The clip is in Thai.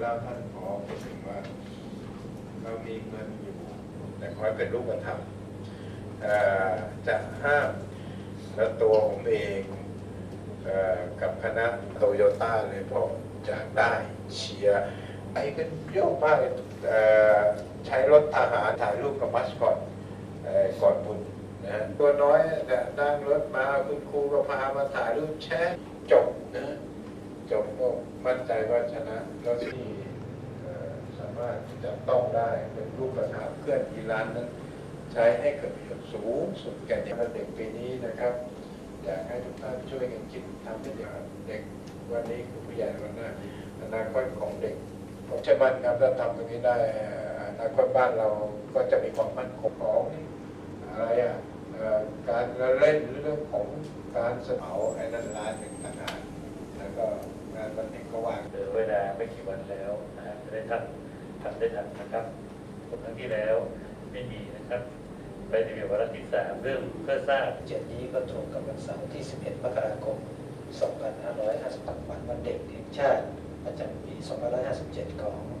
เล่าท่านผอพูดถึงว่าเรามีเงินอยู่ แต่ขอให้เป็นรูปธรรมจะห้ามแล้วตัวผมเองเออกับคณะโตโยต้าเลยเพราะจะได้เชียร์ไปกันเยอะมากเลยใช้รถทหารถ่ายรูปกับมัสคอตเอ่อก่อนบุญนะตัวน้อยเนี่ยนั่งรถมาคุณครูก็พามาถ่ายรูปแชร์จบ จบก็มั่นใจว่าชนะแล้วที่สามารถจะต้องได้เป็นรูปธรรมเคลื่อนกีฬานั้น ใช้ให้เกิดประโยชน์สูงสุดแก่เด็กเด็กปีนี้นะครับ อยากให้ทุกท่านช่วยกันคิดทำให้เด็กวันนี้คือผู้ใหญ่วันหน้าอนาคตของเด็กผมเชื่อมั่นครับถ้าทำตรงนี้ได้อนาคตบ้านเราก็จะมีความมั่นคงของอะไรอะการเล่นเรื่องของการเสมอไอ้นั่นร้านหนึ่งต่างหากแล้วก็ ไม่กี่วันแล้วนะฮะจะได้ทันทำได้ทันนะครับครั้งที่แล้วไม่มีนะครับ ไปในเวาระที่สามเรื่องเพื่อทราบเจ็ดนี้ก็ตรงกับวันเสาร์ที่ 11 มกราคม 2558 วันเด็กแห่งชาติประจำปี 2557 ของ